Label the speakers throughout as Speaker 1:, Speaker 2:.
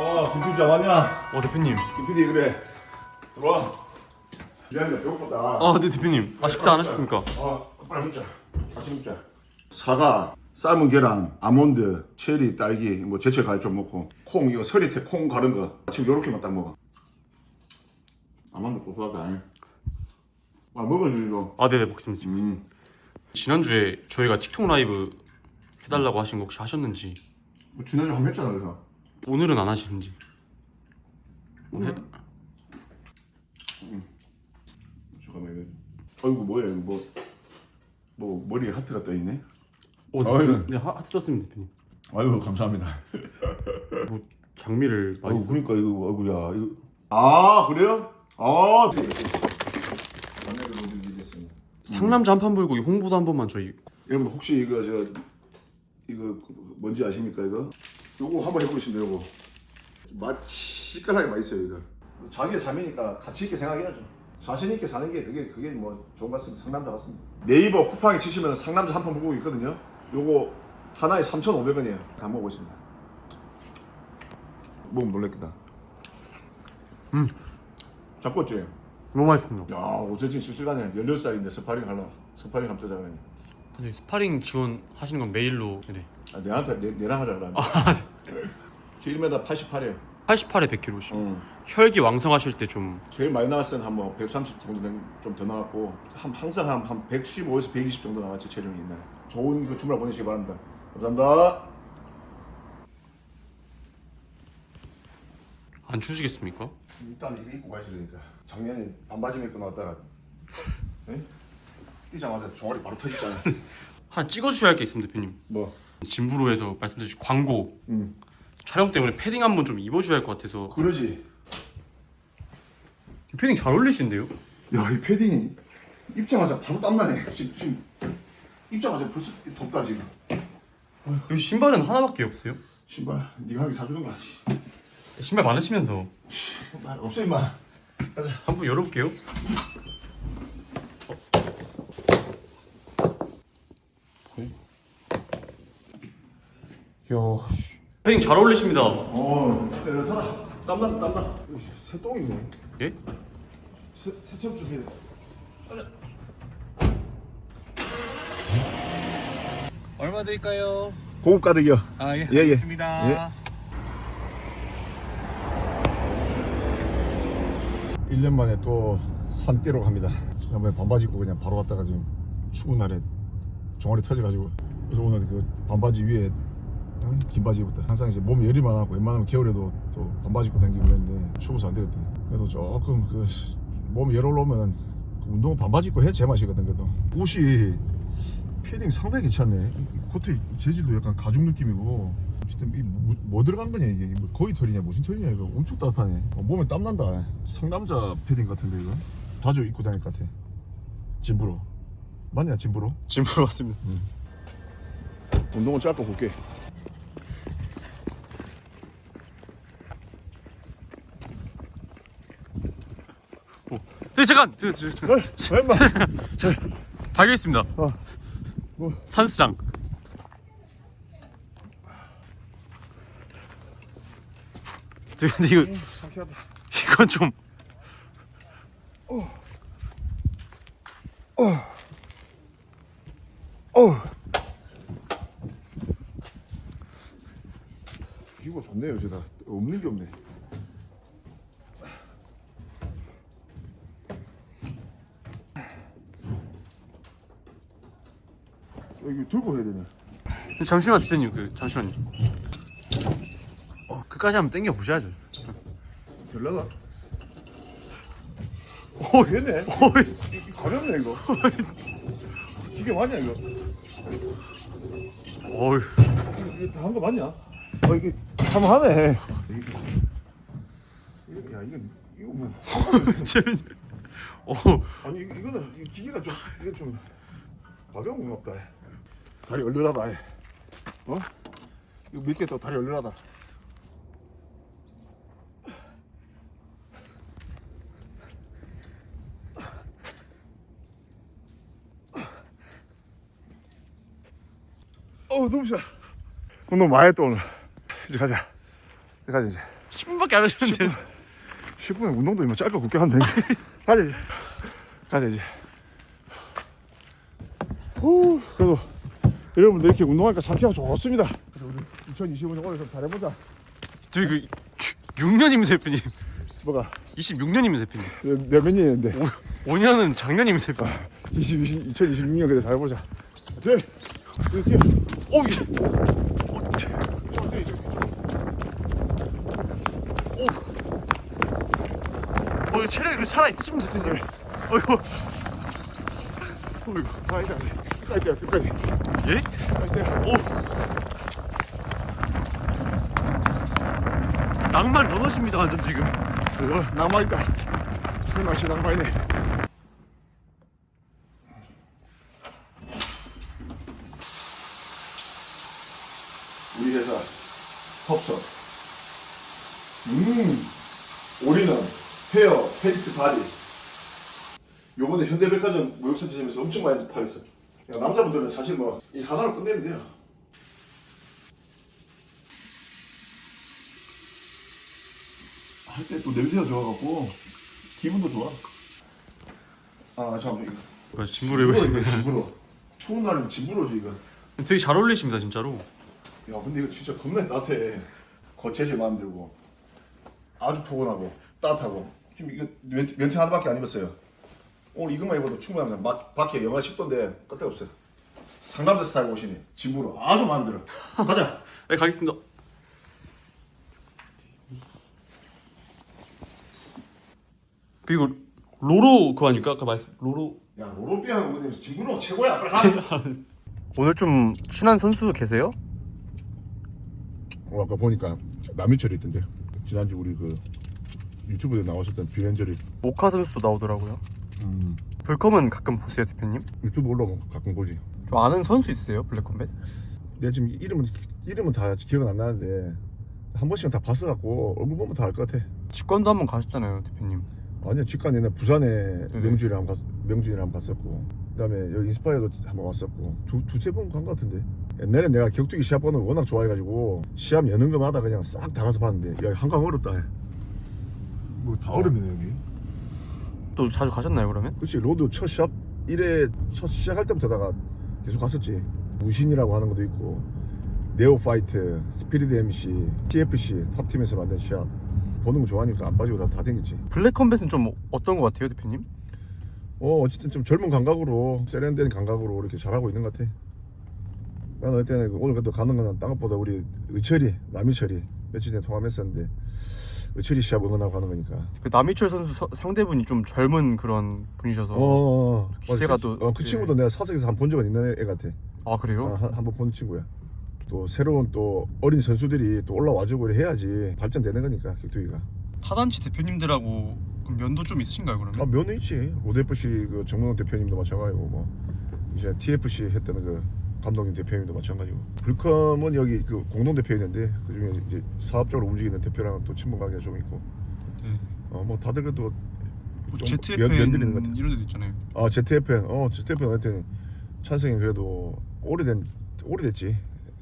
Speaker 1: 어, 김PD 왔냐?
Speaker 2: 어 대표님.
Speaker 1: 김PD 그래. 들어와. 미안해, 배고프다.
Speaker 2: 아 네 대표님. 아 식사 안 하셨습니까?
Speaker 1: 어, 빨리 먹자. 같이 먹자. 사과, 삶은 계란, 아몬드, 체리, 딸기, 뭐 제철 과일 좀 먹고 콩 이거 서리태 콩 가른 거 지금 요렇게만 딱 먹어. 아몬드 고소하다. 아 먹을 이거.
Speaker 2: 아 네네 먹겠습니다. 지금.
Speaker 1: 음.
Speaker 2: 지난주에 저희가 틱톡 라이브 해달라고 하신 거 혹시 하셨는지
Speaker 1: 뭐 지난주 한번 했잖아 그래서.
Speaker 2: 오늘은 안 하시는지. 뭐 해-
Speaker 1: 잠깐만 이거. 어이구 뭐야 이거 뭐. 뭐 머리에 하트가 떠 있네.
Speaker 2: 어,
Speaker 1: 아유.
Speaker 2: 네, 하- 하트 떴습니다 대표님.
Speaker 1: 아유 감사합니다.
Speaker 2: 뭐 장미를 많이.
Speaker 1: 아이고 그러니까 이거 아이고야 이거 아 그래요? 아
Speaker 2: 상남자 한판 불고 이 홍보도 한 번만 저희.
Speaker 1: 여러분 혹시 이거 저 이거 뭔지 아십니까 이거? 요거 한번 해보겠습니다 요거. 맛 시끌하게 맛있어요 이거. 자기의 삶이니까 가치 있게 생각해야죠. 자신 있게 사는 게 그게 그게 뭐 좋은 것 같습니다. 상남자 같습니다. 네이버 쿠팡에 치시면 상남자 한판 불고 있거든요. 요거 하나에 3,500원이에요. 다 먹어보겠습니다. 먹으면 놀랬겠다. 음. 잡고지?
Speaker 2: 너무 맛있습니다.
Speaker 1: 야 어제진 실시간에 18살인데 스파링 할라 스파링
Speaker 2: 사실 스파링 지원 하시는 건 메일로. 네.
Speaker 1: 아, 내한테 내, 내랑 하자 그러면.
Speaker 2: 아,
Speaker 1: 저 1m 88이에요
Speaker 2: 88에 100kg씩.
Speaker 1: 응.
Speaker 2: 혈기 왕성하실 때 좀
Speaker 1: 제일 많이 나왔을 때는 한 뭐 130 정도 좀 더 나왔고 한, 항상 한, 한 115에서 120 정도 나왔지 체중이 옛날에 좋은 그 주말 보내시기 바랍니다 감사합니다
Speaker 2: 안 추시겠습니까?
Speaker 1: 일단 이거 입고 가셔야 되니까 작년에 반바지 입고 나왔다가 에? 뛰자마자 종아리 바로 터졌잖아
Speaker 2: 하나 찍어주셔야 할 게 있습니다 대표님.
Speaker 1: 뭐?
Speaker 2: 진부로에서 말씀드린 광고.
Speaker 1: 응
Speaker 2: 촬영 때문에 패딩 한번 좀 입어줘야 할 것 같아서.
Speaker 1: 그러지.
Speaker 2: 패딩 잘 어울리신데요?
Speaker 1: 야 이 패딩이 입자마자 바로 땀나네. 지금, 지금 입자마자 벌써 덥다 지금.
Speaker 2: 여기 신발은 하나밖에 없어요?
Speaker 1: 신발 네가 하기 사주는 거야 씨.
Speaker 2: 신발 많으시면서.
Speaker 1: 없어 임마. 가자.
Speaker 2: 한번 열어볼게요. 야 패딩 잘 어울리십니다.
Speaker 1: 어 따뜻하다 땀나 땀나 새 똥이네
Speaker 2: 예?
Speaker 1: 세, 세척 좀 해야 돼
Speaker 3: 얼마 드릴까요?
Speaker 1: 고급 가득이요
Speaker 3: 아 예,
Speaker 1: 예, 예.
Speaker 3: 알겠습니다.
Speaker 1: 예. 1년 만에 또 산띠로 갑니다 지난번에 반바지 입고 그냥 바로 갔다가 지금 추운 날에 종아리 터져가지고 그래서 오늘 그 반바지 위에 어? 긴 바지 입었다 항상 이제 몸이 열이 많아갖고 웬만하면 겨울에도 또 반바지 입고 다니고 그랬는데 추워서 안 되거든 그래도 조금 그 몸이 열 올라오면 그 운동은 반바지 입고 해 제맛이거든 그래도. 옷이 패딩 상당히 괜찮네. 이 코트 재질도 약간 가죽 느낌이고. 이 뭐, 뭐 들어간 거냐 이게? 뭐 거의 털이냐 무슨 털이냐 이거 엄청 따뜻하네. 어, 몸에 땀 난다. 상남자 패딩 같은데 이거? 자주 입고 다닐 것 같아. 진부로 맞냐 진부로
Speaker 2: 진부로 왔습니다.
Speaker 1: 운동은 짧고 굵게
Speaker 2: 네 잠깐 저, 저, 저,
Speaker 1: 어, 얼마
Speaker 2: 발견했습니다.
Speaker 1: 어. 뭐?
Speaker 2: 산수장. 저, 근데 이거
Speaker 1: 상쾌하다
Speaker 2: 이건 좀
Speaker 1: 어. 이거 좋네요 제가 없는 게 없네 여기 들고 해야 되네
Speaker 2: 잠시만 대표님 그 잠시만요. 어, 끝까지 한번 당겨 보셔야죠.
Speaker 1: 될라나?
Speaker 2: 오,
Speaker 1: 되네
Speaker 2: 오,
Speaker 1: 이- 가볍네 이거 이게 맞냐 이거
Speaker 2: 오,
Speaker 1: 이거 다 한 거 맞냐? 어 이게 참 하네 이거 야 이거 이거 뭐
Speaker 2: 재밌. 오,
Speaker 1: 아니 이- 이거는 이 기계가 좀 이게 좀 가벼운 것 같다. 다리 얼얼하다. 어? 이거 밑에 또 다리 얼얼하다. 어 너무 싫어. 운동 많이 했다 오늘. 이제 가자. 이제 가자 이제.
Speaker 2: 10분밖에 안 하셨는데
Speaker 1: 10분에 운동도 이만 짧고 굵게 하면 되니까 가자 이제 가자 이제 후 그래도 여러분들 이렇게 운동하니까 상쾌하고 좋습니다. 그래서 우리 2025년 오늘 좀 잘해보자.
Speaker 2: 저희 그 6년입니다 대표님.
Speaker 1: 뭐가?
Speaker 2: 26년입니다 대표님.
Speaker 1: 몇 년이었는데?
Speaker 2: 5 년은 작년입니다 대표님.
Speaker 1: 20, 2026년 그래 잘해보자. 네. 이렇게
Speaker 2: 오 이게 어, 이거 체력이 그 살아있으십니다 대표님. 어이구.
Speaker 1: 어이구 아니다. 끝까 지 뛰어 끝까지
Speaker 2: 예? 오. 낭만 러너십니다 완전 지금.
Speaker 1: 어, 낭만이다. 술 맛이 낭만이네. 우리 회사 텁섭 음 올인원 헤어 페이스 바디. 요번에 현대백화점 무역센터점에서 엄청 많이 팔렸어. 야, 남자분들은 사실 뭐이 하나로 끝내면 돼요 할 때 또 냄새가 좋아갖고 기분도 좋아. 아 잠깐 이거
Speaker 2: 진부를 해보시면
Speaker 1: 집으로 추운 날은 집으로지 이거.
Speaker 2: 되게 잘 어울리십니다 진짜로
Speaker 1: 야 근데 이거 진짜 겁나 따뜻해. 거체질 마음 들고 아주 포근하고 따뜻하고 지금 이거 면, 면티 하나밖에 안 입었어요. 오늘 이것만 입어도 충분합니다. 막, 밖에 영하 10도인데 끄떡없어요. 상남자 스타일 옷이니 집으로 아주 마음 들어. 가자.
Speaker 2: 네 가겠습니다 그리고 로로 그거 아닐까? 아까 말씀 로로
Speaker 1: 야 로로비아는 뭐냐 집으로 최고야. 빨리 가.
Speaker 2: 오늘 좀 친한 선수 계세요?
Speaker 1: 어, 아까 보니까 남일철이 있던데 지난주 우리 그 유튜브에 나왔었던 비렌저리
Speaker 2: 오카 선수도 나오더라고요
Speaker 1: 음,
Speaker 2: 불컴은 가끔 보세요 대표님?
Speaker 1: 유튜브 올라오면 가끔 보지.
Speaker 2: 좀 아는 선수 있으세요 블랙컴뱃?
Speaker 1: 내가 지금 이름은 이름은 다 기억은 안 나는데 한 번씩은 다 봤어갖고 얼굴 보면 다 알 것 같아.
Speaker 2: 직관도 한 번 가셨잖아요 대표님.
Speaker 1: 아니야 직관 옛날 부산에
Speaker 2: 네네.
Speaker 1: 명준이랑 갔 명준이랑 갔었고 그다음에 여기 인스파이어도 한 번 왔었고 두 두세 번 간 것 같은데. 옛날에 내가 격투기 시합 보는 거 워낙 좋아해가지고 시합 여는 거마다 그냥 싹 다 가서 봤는데 야 한강 어렵다. 뭐다 어렵네 여기
Speaker 2: 또 자주 가셨나요 그러면?
Speaker 1: 그렇지 로드 첫 시합 1회 첫 시작할 때부터다가 계속 갔었지 무신이라고 하는 것도 있고 네오파이트 스피리드 MC TFC 탑팀에서 만든 시합 보는 거 좋아하니까 안 빠지고 다, 다 댕겼지
Speaker 2: 블랙 컴뱃은 좀 어떤 것 같아요 대표님?
Speaker 1: 어 어쨌든 좀 젊은 감각으로 세련된 감각으로 이렇게 잘하고 있는 것 같아 나는 그때는 그 오늘 그래도 가는 거는 딴 것보다 우리 의철이 남의철이 며칠 전에 통화했었는데 의철이 시합 응원하고 가는 거니까
Speaker 2: 그 남이철 선수 서- 상대분이 좀 젊은 그런 분이셔서
Speaker 1: 어, 어, 어.
Speaker 2: 기세가
Speaker 1: 그,
Speaker 2: 또-
Speaker 1: 어, 그
Speaker 2: 예.
Speaker 1: 친구도 내가 사석에서 한 번 본 적은 있는 애 같아
Speaker 2: 아 그래요?
Speaker 1: 어, 한번 본 친구야. 또 새로운 또 어린 선수들이 또 올라와주고 해야지 발전되는 거니까 격투기가.
Speaker 2: 타단치 대표님들하고 그럼 면도 좀 있으신가요 그러면?
Speaker 1: 아 면은 있지. 오대FC 그 정문호 대표님도 마찬가지고 뭐 이제 TFC 했던 그 감독님 대표님도 마찬가지고. 불컴은 여기 그 공동 대표였는데 그 중에 이제 사업적으로 움직이는 대표랑 또 친분 관계가 좀 있고.
Speaker 2: 네.
Speaker 1: 어뭐 다들 그래도
Speaker 2: 뭐
Speaker 1: 좀
Speaker 2: ZFN
Speaker 1: 면- 면들이는 것 같아.
Speaker 2: 이런 데도 있잖아요.
Speaker 1: 아 ZFN 어 ZFN 하여튼 찬성이 그래도 오래된 오래됐지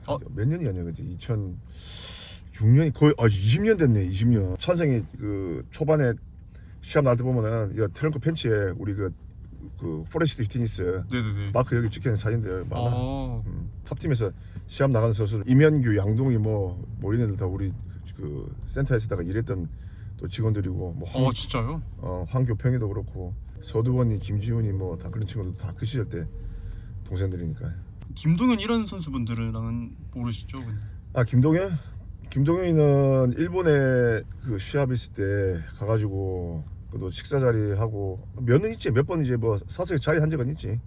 Speaker 2: 어?
Speaker 1: 몇 년이 아니야 그지 2006년이 거의 아 20년 됐네 20년 찬성이 그 초반에 시합 날 때 보면은 야 트렁크 팬츠에 우리 그 그 포레스트
Speaker 2: 네네네.
Speaker 1: 마크 여기 찍혀있는 사진들 많아
Speaker 2: 아,
Speaker 1: 음, 탑팀에서 시합 나가는 선수 이면규 양동이 뭐 모인 애들 다 우리 그 센터에서다가 일했던 또 직원들이고 뭐 황,
Speaker 2: 어 진짜요?
Speaker 1: 어, 황교평이도 그렇고 서두원이 김지훈이 뭐 다 그런 친구들 다그 시절 때 동생들이니까
Speaker 2: 김동현 이런 선수분들은 모르시죠? 그냥?
Speaker 1: 아 김동현 김동현이는 일본에 그 시합 있을 때 가가지고 그도 식사 자리 하고 면은 있지 몇 번 이제 뭐 사석에 자리 한 적은 있지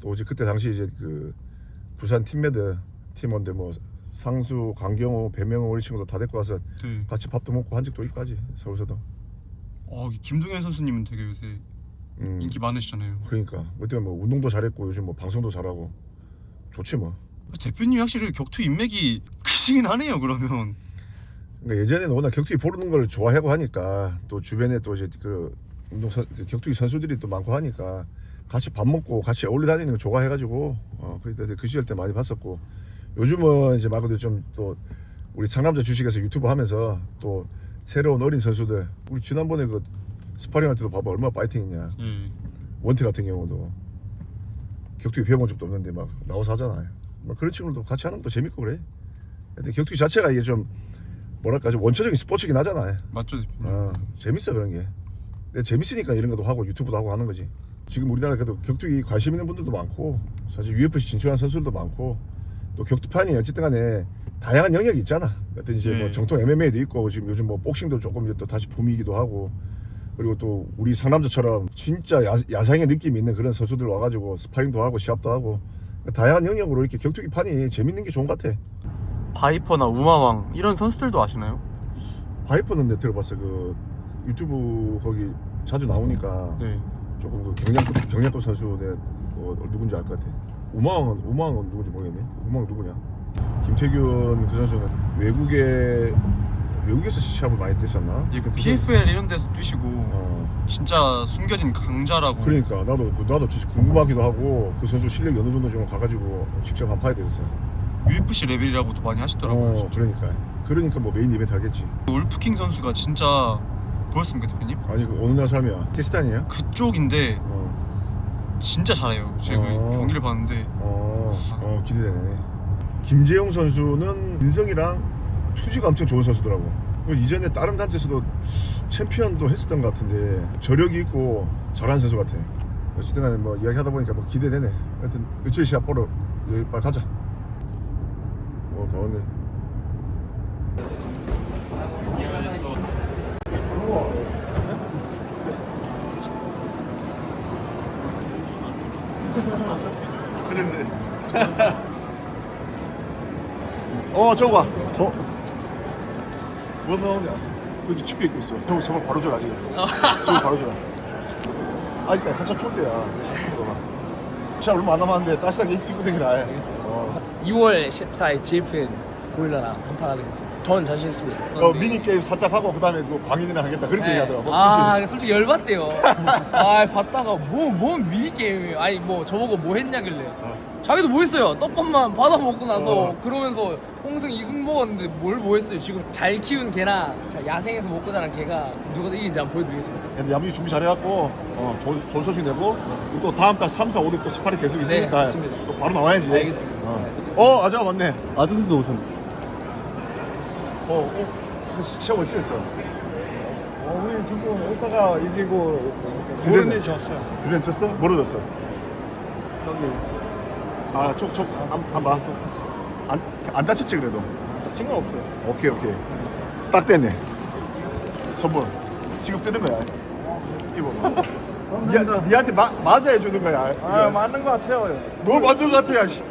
Speaker 1: 또 이제 그때 당시 이제 그 부산 팀매드 팀원들 뭐 상수 강경호 배명호 우리 친구도 다 데리고 와서
Speaker 2: 네.
Speaker 1: 같이 밥도 먹고 한 적도 있까지 서울서도
Speaker 2: 어 김동현 선수님은 되게 요새
Speaker 1: 음.
Speaker 2: 인기 많으시잖아요.
Speaker 1: 그러니까 그때 뭐 운동도 잘했고 요즘 뭐 방송도 잘하고 좋지 뭐.
Speaker 2: 대표님이 확실히 격투 인맥이 크시긴 하네요. 그러면
Speaker 1: 그러니까 예전에는 워낙 격투기 보는 걸 좋아하고 하니까 또 주변에 또 이제 그 운동 선그 격투기 선수들이 또 많고 하니까 같이 밥 먹고 같이 어울려 다니는 거 좋아해가지고 어 그때 그 시절 때 많이 봤었고. 요즘은 이제 말 그대로 좀 또 우리 상남자 주식에서 유튜브 하면서 또 새로운 어린 선수들 우리 지난번에 그 스파링 할 때도 봐봐. 얼마나 파이팅이냐.
Speaker 2: 음.
Speaker 1: 원태 같은 경우도. 격투기 배워본 적도 없는데 막 나와서 하잖아요 막 그런 친구들도 같이 하는 것도 재밌고 그래. 근데 격투기 자체가 이게 좀 뭐랄까 좀 원초적인 스포츠긴 하잖아요
Speaker 2: 맞죠 대표님?
Speaker 1: 어, 재밌어 그런 게. 근데 재밌으니까 이런 것도 하고 유튜브도 하고 하는 거지. 지금 우리나라 그래도 격투기 관심 있는 분들도 많고 사실 UFC 진출한 선수들도 많고 또 격투판이 어쨌든 간에 다양한 영역이 있잖아. 어떤 이제 뭐
Speaker 2: 네.
Speaker 1: 정통 MMA도 있고 지금 요즘 뭐 복싱도 조금 이제 또 다시 붐이기도 하고 그리고 또 우리 상남자처럼 진짜 야, 야상의 느낌이 있는 그런 선수들 와가지고 스파링도 하고 시합도 하고 다양한 영역으로 이렇게 격투기 판이 재밌는 게 좋은 것 같아.
Speaker 2: 바이퍼나 우마왕 이런 선수들도 아시나요?
Speaker 1: 바이퍼는 내 들어봤어. 그 유튜브 거기 자주 나오니까
Speaker 2: 네.
Speaker 1: 조금 그 경량급 경량급 선수 내 어, 누군지 알 것 같아. 우망은 우망은 누군지 모르겠네. 우망 누구냐? 김태균 그 선수는 외국에 외국에서 시합을 많이 뛰었나?
Speaker 2: 예,
Speaker 1: 그그
Speaker 2: PFL 이런 데서 뛰시고
Speaker 1: 어
Speaker 2: 진짜 숨겨진 강자라고.
Speaker 1: 그러니까 나도 그- 나도 진짜 궁금하기도 하고 그 선수 실력이 어느 정도 좀 가가지고 직접 한번 봐야 되겠어.
Speaker 2: UFC 레벨이라고도 많이 하시더라고요.
Speaker 1: 어 그러니까 그러니까 뭐 메인 이벤트 하겠지.
Speaker 2: 울프킹 선수가 진짜 보였습니까 대표님?
Speaker 1: 아니 그 어느 나라 사람이야? 키스탄이야?
Speaker 2: 그쪽인데
Speaker 1: 어.
Speaker 2: 진짜 잘해요. 제가 그
Speaker 1: 어.
Speaker 2: 경기를 봤는데
Speaker 1: 어, 어 기대되네. 김재용 선수는 인성이랑 투지가 엄청 좋은 선수더라고. 그리고 이전에 다른 단체에서도 챔피언도 했었던 것 같은데 저력이 있고 잘하는 선수 같아. 어쨌든 간에 뭐 이야기 하다 보니까 뭐 기대되네. 하여튼 며칠 시합 보러 여기 빨리 가자. 어 더웠네. 그래 그래. 어 저거 봐. 어? 뭐 나오냐? 여기 집게 입고 있어. 저거 저거 바로 줘라 지금. 저거 바로 줘라. 아직까지 한참 추울 때야. 들어봐. 자 얼마 안 남았는데 따뜻하게 입- 입고 다니라. 어.
Speaker 4: 2월 14일 GFN 고릴라랑 한판 하게 됐습니다. 전 자신 있습니다.
Speaker 1: 어 미니 게임 살짝 하고 그다음에 그 광인이랑 하겠다 그렇게
Speaker 4: 네.
Speaker 1: 얘기하더라고.
Speaker 4: 아 솔직히 열받대요. 아 봤다가 뭐뭔 미니 게임이에요. 아니 뭐 저보고 뭐 했냐길래. 자기도 뭐 했어요? 떡밥만 받아 먹고 나서
Speaker 1: 어.
Speaker 4: 그러면서 홍승 이승 먹었는데 뭘 뭐 했어요? 지금 잘 키운 개랑 자, 야생에서 먹고 자란 개가 누가 더 이긴지 한번 보여드리겠습니다.
Speaker 1: 근데 야무지 준비 잘해갖고 어, 좋은, 좋은 소식 내고 또 다음 달 3, 4, 5, 6또 스파링 계속 있으니까
Speaker 4: 네, 좋습니다.
Speaker 1: 또 바로 나와야지.
Speaker 4: 알겠습니다.
Speaker 1: 어,
Speaker 4: 네.
Speaker 1: 어 아저가 왔네.
Speaker 2: 아저씨도 오셨네.
Speaker 1: 어, 어, 시험 어찌 했어?
Speaker 5: 어, 우리 지금 오빠가 이기고. 모른이 졌어요.
Speaker 1: 그래 졌어? 뭐로 졌어?
Speaker 5: 저기
Speaker 1: 아, 촉, 촉, 안, 안 봐. 안, 안 다쳤지 그래도?
Speaker 5: 다친 건 없어요.
Speaker 1: 오케이, 오케이. 딱 됐네. 선물. 지금 뜯은 거야. 이거. 니, 니한테 마, 맞아야 주는 거야.
Speaker 5: 아
Speaker 1: 이거.
Speaker 5: 맞는 것 같아요.
Speaker 1: 뭘 만든 것 같아, 야, 씨.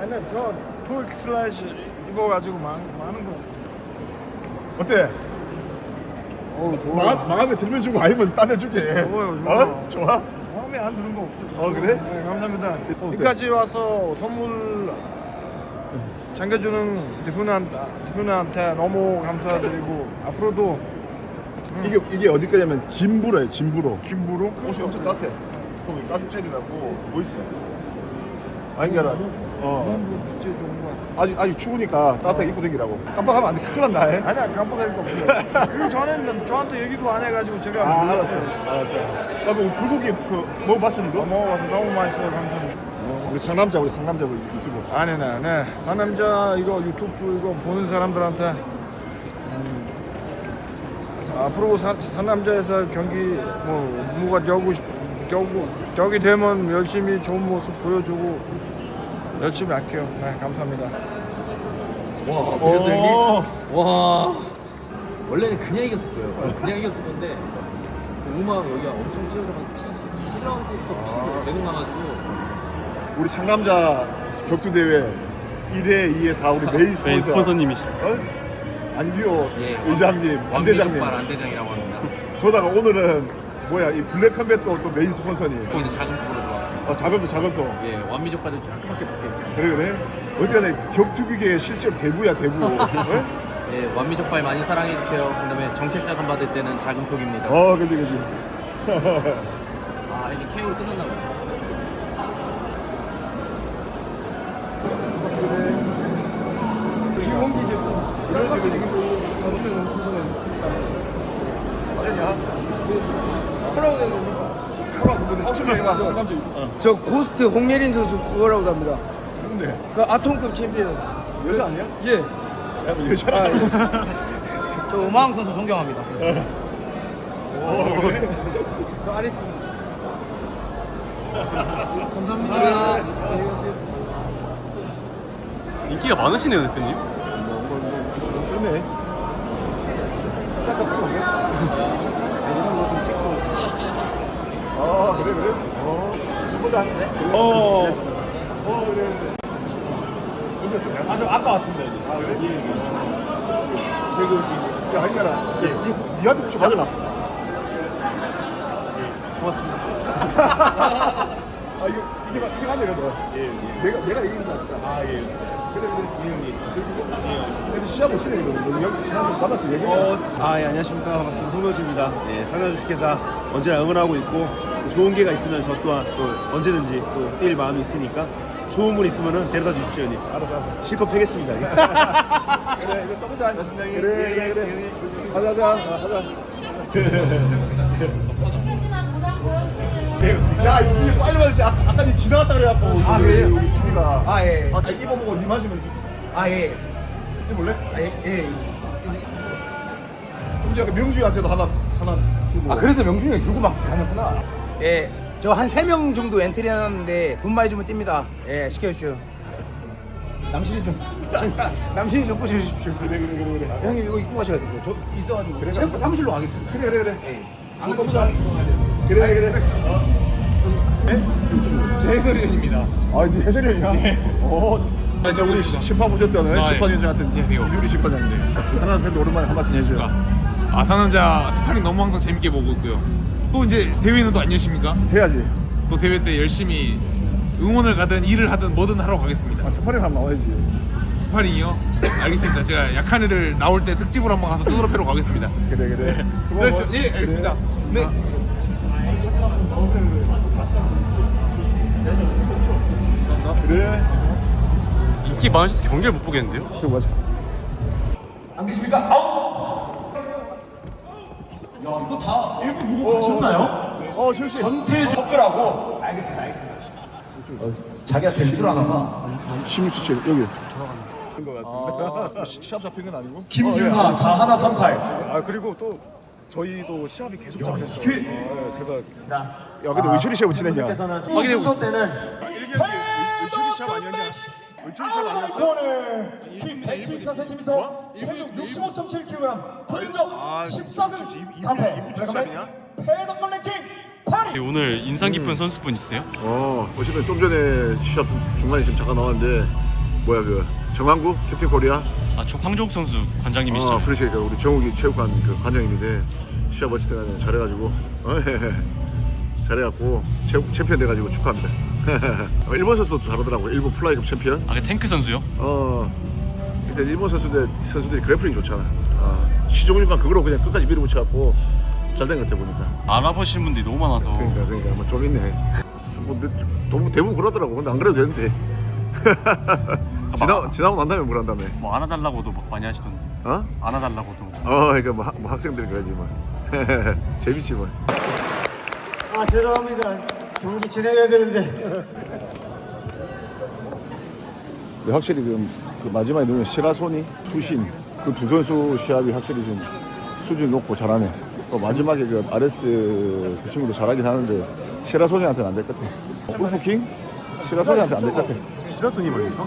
Speaker 5: 아니 저 토익 슬라이스 입어가지고 많, 많은 거.
Speaker 1: 어때?
Speaker 5: 어우 좋아.
Speaker 1: 망, 망하면 들면 주고 아니면 딴애 줄게.
Speaker 5: 좋아요, 좋아요.
Speaker 1: 어? 좋아?
Speaker 5: 마음에 안 드는 거 없어요.
Speaker 1: 어, 그래?
Speaker 5: 네 감사합니다.
Speaker 1: 어때?
Speaker 5: 여기까지 와서 선물 챙겨주는 대표님한테, 대표님한테 너무 감사드리고 앞으로도
Speaker 1: 이게, 이게 어디까지냐면 진부로야, 진부로.
Speaker 5: 김부로
Speaker 1: 옷이 엄청 따뜻해. 그럼 가죽 젤이라고 뭐 있어? 아니잖아. 어.
Speaker 5: 너무 진짜 좋은 거같
Speaker 1: 아직 아직 추우니까 따뜻하게 입고 다니라고. 깜빡하면 안 돼. 큰일 난다. 해.
Speaker 5: 아니야 깜빡할 거 없어요. 그 전에는 저한테 얘기도 안 해가지고 제가
Speaker 1: 아. 알았어, 알았어. 나그 불고기 그 먹어봤어
Speaker 5: 어,
Speaker 1: 너?
Speaker 5: 먹어봐서 너무 맛있어요. 감사합니다.
Speaker 1: 우리 상남자 우리 상남자 우리 유튜브.
Speaker 5: 아니네, 네. 사남자 이거 유튜브 이거 보는 사람들한테 음, 앞으로 사, 사남자에서 경기 뭐 누가 겨고 싶- 겨고 격이 되면 열심히 좋은 모습 보여주고 열심히 할게요. 네, 감사합니다.
Speaker 1: 와,
Speaker 6: 그래서 형님?
Speaker 1: 어.
Speaker 6: 와 원래는 그냥 이겼을 거예요. 그냥 이겼을 건데 그 우마 여기가 엄청 찢어져가지고 피 1라운드부터 피가 계속 나가지고
Speaker 1: 우리 상남자 격투 대회 1회, 2회 다 우리 메인 스폰서.
Speaker 2: 메인 스폰서님이시.
Speaker 1: 어? 안규호
Speaker 6: 예,
Speaker 1: 의장님, 안대장님.
Speaker 6: 왕미족발 안대장이라고 합니다.
Speaker 1: 그러다가 오늘은 뭐야 이 블랙 컴뱃도 또 메인 스폰서님.
Speaker 6: 거기는 작은 쪽으로 들 어,
Speaker 1: 자금도 자금도.
Speaker 6: 예, 완미족발도 깔끔하게 박혀 있어요.
Speaker 1: 그래 그래. 어쨌든 격투기계 실제로 대부야 대부. 어?
Speaker 6: 예, 완미족발 많이 사랑해 주세요. 그다음에 정책 자금 받을 때는 작은 톡입니다.
Speaker 1: 어, 그지 그지.
Speaker 6: 아 이게 KO로 끝났나 보다.
Speaker 1: 그지 그지. 어디냐? 뭐라고 근데 얘기가 상남자. 어.
Speaker 7: 저 고스트 홍예린 선수 그거라고 합니다.
Speaker 1: 근데
Speaker 7: 그 아톰급 챔피언.
Speaker 1: 여자 아니야?
Speaker 7: 예.
Speaker 1: 야, 뭐 여자라.
Speaker 8: 저 우마왕 선수 존경합니다.
Speaker 1: 오, 그래?
Speaker 7: 그 아리스.
Speaker 2: 인기가 많으시네요 대표님.
Speaker 1: 그러네. 딱딱 보고 이런 거좀 찍고. 아, 그래, 그래. 어. 어. 어, 그래, 왔어요? 아주 아까 왔습니다. 여기. 아, 그래? 예. 제가 야, 아니잖아. 예. 니, 니한테 혹시 받으나? 고맙습니다. 아, 이거, 이게, 맞- 이게 맞네, 그래도. 예, 예. 내가, 내가 얘기한 거 같다. 아, 예. 그래, 그래. 예, 예. 저기, 그래도 시합 못 치네, 이거. 여기 받았어, 얘기.
Speaker 4: 어, 아, 예, 안녕하십니까. 반갑습니다. 송명주입니다. 예, 상남주식회사 언제나 응원하고 있고, 또 좋은 기회가 있으면 저 또한 또 언제든지 또 뛸 마음이 있으니까 좋은 분 있으면 데려다 주십시오, 형님.
Speaker 1: 알았어, 알았어.
Speaker 4: 실컷 패겠습니다. 예.
Speaker 1: 그래, 이거 떠보자.
Speaker 4: 맞습니다, 형님.
Speaker 1: 그래,
Speaker 4: 예,
Speaker 1: 그래,
Speaker 4: 예,
Speaker 1: 그래.
Speaker 4: 형님, 좋습니다.
Speaker 1: 가자, 가자. 아, 가자. 야, 이 빨리 와주세요. 아까, 아까 니 지나갔다 그래갖고. 아, 그래요? 우리 PD가.
Speaker 7: 아 예.
Speaker 1: 아, 입어보고 니 마시면
Speaker 7: 아 예.
Speaker 1: 해볼래?
Speaker 7: 아 예. 예.
Speaker 1: 좀 전에 명주한테도 하나, 하나 주고.
Speaker 7: 아 그래서 명중이 형이 들고 막 다녔구나. 예. 저한세명 정도 엔트리 하는데 돈 많이 주면 뜁니다. 예, 시켜주십시오. 남신이 좀 남신이 좀 꼬셔주십시오.
Speaker 1: 그래, 그래, 그래, 그래.
Speaker 7: 형님 이거 입고 가셔야 돼요. 저 있어가지고 그래. 체육관 사무실로 가겠습니다.
Speaker 1: 그래, 그래, 그래.
Speaker 7: 예.
Speaker 1: 안 떠보자. 그래, 그래.
Speaker 7: 제 해설위원입니다.
Speaker 1: 아, 니 해설위원이야? 어. 아, 이제 우리 시- 심판 보셨다는 심판위원장한테 유리 심판장인데 하나 팬도 오랜만에 한 말씀 해줘요.
Speaker 9: 아 상남자 스파링 너무 항상 재밌게 보고 있고요. 또 이제 대회는 또 안녕십니까?
Speaker 1: 해야지.
Speaker 9: 또 대회 때 열심히 응원을 가든 일을 하든 뭐든 하러 가겠습니다.
Speaker 1: 아, 스파링 하면 나와야지.
Speaker 9: 스파링이요? 알겠습니다. 제가 약한 애들 나올 때 특집으로 한번 가서 두드러 패러 가겠습니다.
Speaker 1: 그래, 그래. 수고
Speaker 9: 그렇죠. 예, 알겠습니다. 네.
Speaker 1: 그래.
Speaker 2: 인기 많으셔서 경기를 못 보겠는데요?
Speaker 1: 그거 맞아. 어, 실시. 전태 접근하고. 알겠습니다, 알겠습니다. 자기가 될 줄 아나 봐. 16, 17 여기. 된것 같습니다. 아, 시, 시합 잡힌 건 아니고.
Speaker 5: 김윤하 4하나 3칼
Speaker 1: 아 그리고 또 저희도 시합이 계속 잡혔어. 아, 제가. 야 근데 의철이 시합 지냈냐?
Speaker 10: 확인해 보세요.
Speaker 1: 일기 의철이 시합 아니었냐? 아니었어?
Speaker 5: 오늘 키 174cm 체중 65.7kg 분적
Speaker 1: 아,
Speaker 5: 14승
Speaker 1: 지금 이- 이-
Speaker 5: 4패
Speaker 1: 이부터 시합이냐?
Speaker 5: 패덕걸 랭킹 8위
Speaker 2: 네, 오늘 인상 깊은 선수분 있으세요?
Speaker 1: 어, 어쨌든 좀 전에 시합 중간에 지금 잠깐 나왔는데 뭐야 그 정한구 캡틴 코리아
Speaker 2: 아 저 황종욱 선수 관장님이시죠?
Speaker 1: 어, 그렇지. 그 우리 정욱이 체육관 그 관장님인데 시합 어쨌든 간에 잘해가지고 어, 잘해갖고 체, 챔피언 돼가지고 축하합니다. 어, 일본 선수도 잘하더라고. 일본 플라이급 챔피언.
Speaker 2: 아 그 탱크 선수요?
Speaker 1: 어, 일단 일본 선수들 선수들이 그래플링 좋잖아. 어, 시종일관 그거로 그냥 끝까지 밀어붙여갖고 잘 된 것 같아 보니까.
Speaker 2: 알아보시는 분들이 너무 많아서
Speaker 1: 그러니까 그러니까 뭐좀 있네. 뭐 근데 대부분 그러더라고. 근데 안 그래도 되는데. 지나 지나고 난 다음에 뭘 한다며.
Speaker 2: 뭐 안아달라고도 막 많이 하시던데
Speaker 1: 어?
Speaker 2: 안아달라고도
Speaker 1: 어, 그러니까 뭐, 학- 뭐 학생들이 그러지 뭐. 재밌지 뭐.
Speaker 4: 아, 죄송합니다. 경기 진행해야 되는데.
Speaker 1: 근데 확실히 그, 그 마지막에 누는 시라소니, 투신 그 두 선수 시합이 확실히 좀 수준 높고 잘하네. 또 마지막에 그 아레스 그 친구도 잘하긴 하는데 시라소니한테는 안 될 것 같아. 울프킹? 시라소니한테 안 될 것 같아.
Speaker 2: 시라소니 말입니까?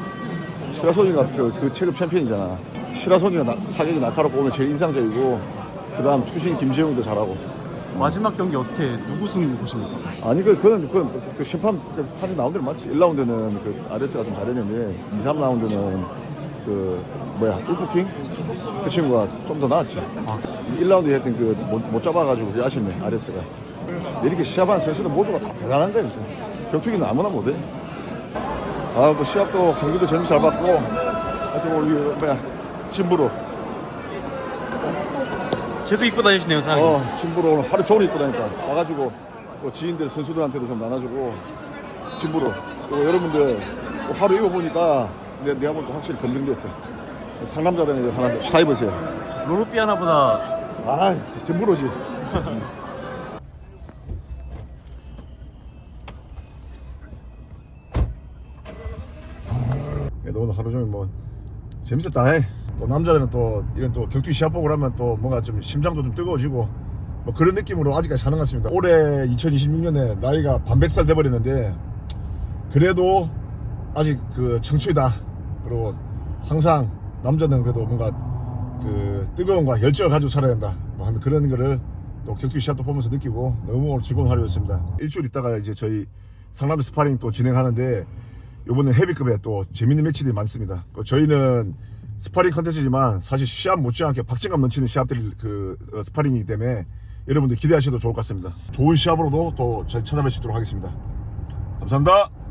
Speaker 1: 시라소니가 그, 그 체급 챔피언이잖아. 시라소니가 나, 타격이 날카롭고 오늘 제일 인상적이고 그 다음 투신 김재웅도 잘하고
Speaker 2: 마지막 경기 어떻게 누구 승 보십니까?
Speaker 1: 아니 그 그건 그, 그 심판 그 판이 나온 대로 맞지. 1라운드는 그 아레스가 좀 잘했는데 2, 3라운드는 그 뭐야 울프킹 그 친구가 좀 더 나았지. 1라운드 했던 그못 못 잡아가지고 그게 아쉽네 아레스가. 근데 이렇게 시합한 선수들 모두가 다 대단한 거야 진짜. 격투기는 아무나 못해. 아뭐 시합도 경기도 재밌게 잘 봤고 하여튼 우리 뭐야 진부로
Speaker 2: 계속 입고 다니시네요 사장님.
Speaker 1: 어, 친부로 오늘 하루 종일 입고 다니까. 와가지고 또 지인들 선수들한테도 좀 나눠주고 친부로. 또 여러분들 또 하루 입어보니까 내, 내가 보니까 확실히 검증됐어 상남자들은 하나 사 입으세요.
Speaker 2: 로루피 하나보다
Speaker 1: 아 물어지. 그래도 오늘 하루 종일 뭐 재밌었다 해. 또 남자들은 또 이런 또 격투기 시합 보고 하면 또 뭔가 좀 심장도 좀 뜨거워지고 뭐 그런 느낌으로 아직까지 사는 것 같습니다. 올해 2026년에 나이가 반백살 돼버렸는데 그래도 아직 그 청춘이다. 그리고 항상 남자는 그래도 뭔가 그 뜨거움과 열정을 가지고 살아야 된다. 뭐 그런 거를 또 격투기 시합도 보면서 느끼고 너무 오늘 즐거운 하루였습니다. 일주일 있다가 이제 저희 상남 스파링 또 진행하는데 요번에 헤비급에 또 재밌는 매치들이 많습니다. 그 저희는 스파링 컨텐츠지만 사실 시합 못지않게 박진감 넘치는 시합들이 그 어, 스파링이기 때문에 여러분들 기대하셔도 좋을 것 같습니다. 좋은 시합으로도 또 저희 찾아뵐 수 있도록 하겠습니다. 감사합니다